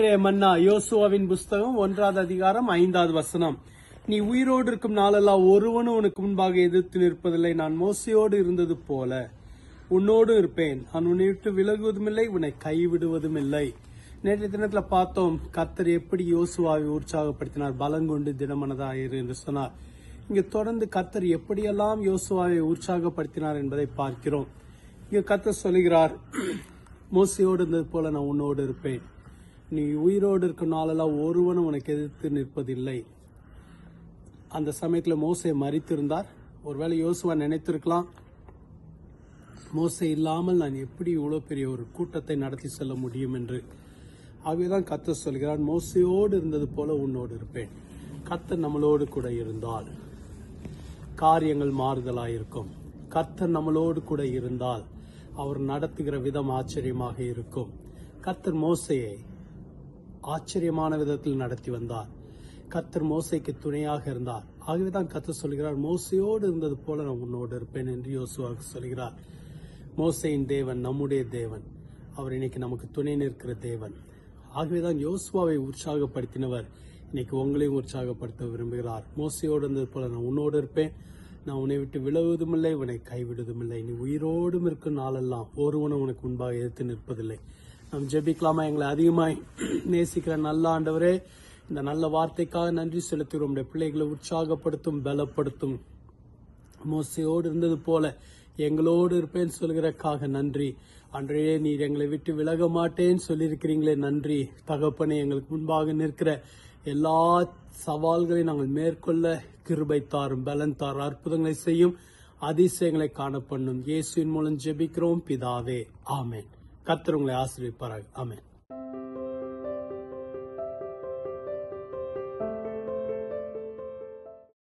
இன்றைய மன்னா யோசுவாவின் புஸ்தகம் ஒன்றாவது அதிகாரம் ஐந்தாவது வசனம். நீ உயிரோடு இருக்கும் நாளெல்லாம் ஒருவனும் உனக்கு முன்பாக எதிர்த்து நிற்பதில்லை. நான் மோசையோடு இருந்தது போல உன்னோடு இருப்பேன். நான் உன்னை விட்டு விலகுவதுமில்லை உன்னை கைவிடுவதும் இல்லை நேற்றைய தினத்துல பார்த்தோம் கத்தர் எப்படி யோசுவாவை உற்சாகப்படுத்தினார். பலங்கொண்டு தினமனதாயிரு என்று சொன்னார். இங்கு தொடர்ந்து கத்தர் எப்படியெல்லாம் யோசுவாவை உற்சாகப்படுத்தினார் என்பதை பார்க்கிறோம். இங்கு கத்தர் சொல்லுகிறார் மோசையோடு இருந்தது போல நான் உன்னோடு இருப்பேன். நீ உயிரோடு இருக்கும் நாளெல்லாம் ஒருவனும் உனக்கு எதிர்த்து நிற்பதில்லை. அந்த சமயத்தில் மோசை மறித்திருந்தார் ஒருவேளை யோசுவா நினைத்திருக்கலாம். மோசை இல்லாமல் நான் எப்படி இவ்வளோ பெரிய ஒரு கூட்டத்தை நடத்தி செல்ல முடியும் என்று. அவைதான் கத்த சொல்கிறான் மோசையோடு இருந்தது போல உன்னோடு இருப்பேன். கத்தர் நம்மளோடு கூட இருந்தால் காரியங்கள் மாறுதலாயிருக்கும். கர்த்தர் நம்மளோடு கூட இருந்தால் அவர் நடத்துகிற விதம் ஆச்சரியமாக இருக்கும். கர்த்தர் மோசையை ஆச்சரியமான விதத்தில் நடத்தி வந்தார். கத்தர் மோசைக்கு துணையாக இருந்தார். ஆகவேதான் கத்தர் சொல்கிறார் மோசையோடு இருந்தது போல நான் உன்னோடு இருப்பேன் என்று யோசுவாக சொல்கிறார். மோசையின் தேவன் நம்முடைய தேவன். அவர் இன்னைக்கு நமக்கு துணை நிற்கிற தேவன். ஆகவேதான் யோசுவாவை உற்சாகப்படுத்தினவர் இன்னைக்கு உங்களையும் உற்சாகப்படுத்த விரும்புகிறார். மோசையோடு இருந்தது போல நான் உன்னோடு இருப்பேன். நான் உன்னை விட்டு விலகுவதும் இல்லை உன்னை கைவிடுவதும் இல்லை நீ உயிரோடும் இருக்கும் நாளெல்லாம் ஒருவனும் உனக்கு முன்பாக எதிர்த்து நிற்பதில்லை. நாம் ஜெபிக்கலாமா? எங்களை அதிகமாய் நேசிக்கிற நல்ல ஆண்டவரே இந்த நல்ல வார்த்தைக்காக நன்றி செலுத்துகிறோம். உடைய பிள்ளைகளை உற்சாகப்படுத்தும் பலப்படுத்தும். மோசையோடு இருந்தது போல எங்களோடு இருப்பேன் சொல்கிறக்காக நன்றி. அன்றையே நீர் எங்களை விட்டு விலக மாட்டேன்னு சொல்லியிருக்கிறீங்களே நன்றி. தகப்பனை எங்களுக்கு முன்பாக நிற்கிற எல்லா சவால்களையும் நாங்கள் மேற்கொள்ள கிருபை தாரும் பலன் தாரும் அற்புதங்களை செய்யும் அதிசயங்களை காணப்பண்ணும். இயேசுவின் மூலம் ஜெபிக்கிறோம் பிதாவே. ஆமேன். கத்தர் உங்களை ஆசீர்வதிப்பாராக ஆமென்.